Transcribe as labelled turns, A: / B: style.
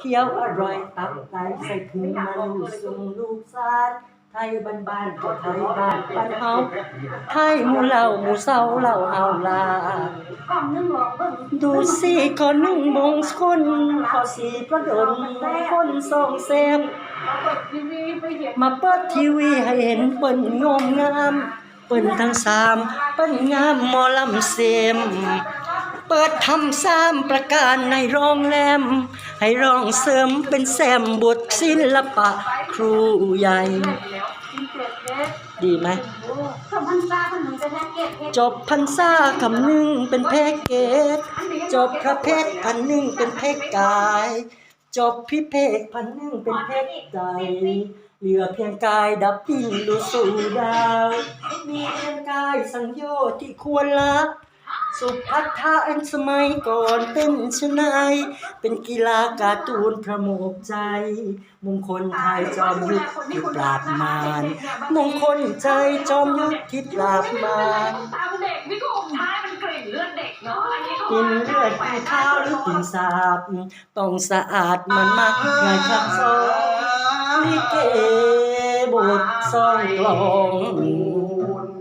A: เคี้ยวอร่อยตับไตใส่ถุงมาลูกส่งลูกสานไทยบ้านบ้านก็ไทยบ้านบ้านเฮาไทยหมู่เล่าหมู่เศร้าเล่าเอาลาดูสิขอนึ่งบงคนขอสีประดนคนทรงแซม
B: เอาเปิดทีวีไปเห็น
A: มาเปิดทีวีให้เห็นเปิ้นงามงาม เปิ้นทั้งสามเปิ้นงามหมอลำเสม เปิดทำสามประการในโรงแรม ให้ร้องเสริมเป็นแซมบทศิลปะครูใหญ่
B: ดี
A: ไหม
B: โอ้สมพันษาพันหนึ่งจะแพ็กเกจ
A: จบพันษาคำหนึ่งเป็นแพ็กเกจจบพระเพชรพันหนึ่งเป็นเพชรกาย จบพิเพกพันหนึ่งเป็นเพชรใจเหลือเพียงกายดับดิ้นดูสู่ดาว มีเพียงกายสังโยชน์ที่ควรละ สุพัทธาอันสมัยก่อนเป็นชนายเป็นกีฬาการ์ตูนประโมกใจ มงคลไทยจอมยุทธที่ปราบมารมงคลใจจอมยุทธที่ปราบมาร
C: ตามเด็กพี่กุ๊กใช่มันกลิ่นเลือดเด็กเนาะ
A: กินเลือดกินข้าวหรือกินสาบต้องสะอาดมันมากงานครับซองลิเกบทซองกลอง